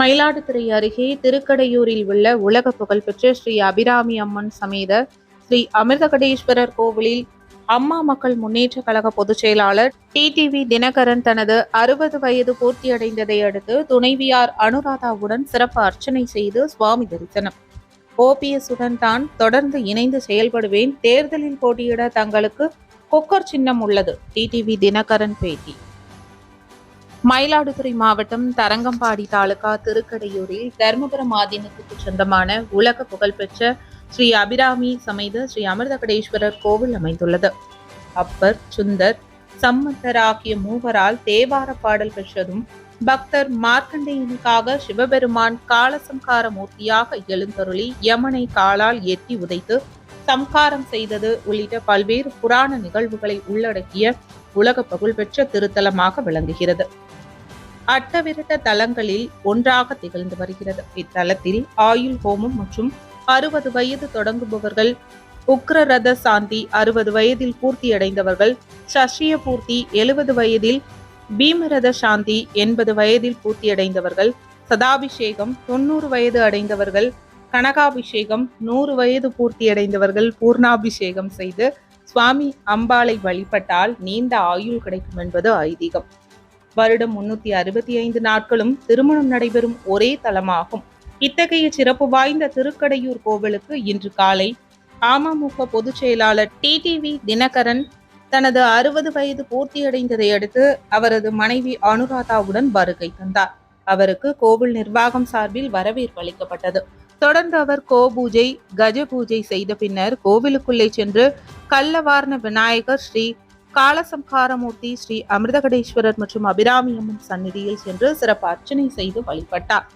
மயிலாடுதுறை அருகே திருக்கடையூரில் உள்ள உலக புகழ்பெற்ற ஸ்ரீ அபிராமி அம்மன் சமேத ஸ்ரீ அமிர்தகடேஸ்வரர் கோவிலில் அம்மா மக்கள் முன்னேற்ற கழக பொதுச் செயலாளர் டிடிவி தினகரன் தனது அறுபது வயது பூர்த்தியடைந்ததை அடுத்து துணைவியார் அனுராதாவுடன் சிறப்பு அர்ச்சனை செய்து சுவாமி தரிசனம். ஓபிஎஸ்ஸுடன் தான் தொடர்ந்து இணைந்து செயல்படுவேன். தேர்தலில் போட்டியிட தங்களுக்கு குக்கர் சின்னம் உள்ளது. டிடிவி தினகரன் பேட்டி. மயிலாடுதுறை மாவட்டம் தரங்கம்பாடி தாலுகா திருக்கடையூரில் தர்மபுரம் ஆதீனத்துக்கு சொந்தமான உலக புகழ்பெற்ற ஸ்ரீ அபிராமி சமைத ஸ்ரீ அமிர்தகடேஸ்வரர் கோவில் அமைந்துள்ளது. அப்பர் சுந்தர் சம்மந்தர் ஆகிய மூவரால் தேவார பாடல் பெற்றதும் பக்தர் மார்க்கண்டேயனுக்காக சிவபெருமான் காலசம்கார மூர்த்தியாக எழுந்தருளி யமனை காலால் எட்டி உதைத்து சம்காரம் செய்தது உள்ளிட்ட பல்வேறு புராண நிகழ்வுகளை உள்ளடக்கிய உலக புகழ்பெற்ற திருத்தலமாக விளங்குகிறது. அட்டவிரட்ட தலங்களில் ஒன்றாக திகழ்ந்து வருகிறது. இத்தலத்தில் ஆயுள் ஹோமம் மற்றும் அறுபது வயது தொடங்குபவர்கள் உக்ரரத சாந்தி அறுபது வயதில் பூர்த்தியடைந்தவர்கள் சஷ்ய பூர்த்தி எழுபது வயதில் பீமரத சாந்தி எண்பது வயதில் பூர்த்தியடைந்தவர்கள் சதாபிஷேகம் தொண்ணூறு வயது அடைந்தவர்கள் கனகாபிஷேகம் நூறு வயது பூர்த்தியடைந்தவர்கள் பூர்ணாபிஷேகம் செய்து சுவாமி அம்பாளை வழிபட்டால் நீண்ட ஆயுள் கிடைக்கும் என்பது ஐதீகம். வருடம் முன்னூத்தி அறுபத்தி ஐந்து நாட்களும் திருமணம் நடைபெறும் ஒரே தலமாகும். இத்தகைய சிறப்பு வாய்ந்த திருக்கடையூர் கோவிலுக்கு இன்று காலை அமமுக பொதுச் செயலாளர் டிடிவி தினகரன் தனது அறுபது வயது பூர்த்தியடைந்ததை அடுத்து அவரது மனைவி அனுராதாவுடன் வருகை தந்தார். அவருக்கு கோவில் நிர்வாகம் சார்பில் வரவேற்பு அளிக்கப்பட்டது. தொடர்ந்து அவர் கோபூஜை கஜ பூஜை செய்த பின்னர் கோவிலுக்குள்ளே சென்று கள்ளவார்ண விநாயகர் ஸ்ரீ காலசம்ஹாரமூர்த்தி ஸ்ரீ அமிர்தகடேஸ்வரர் மற்றும் அபிராமி அம்மன் சந்நிதியில் சென்று சிறப்பு அர்ச்சனை செய்து வழிபட்டார்.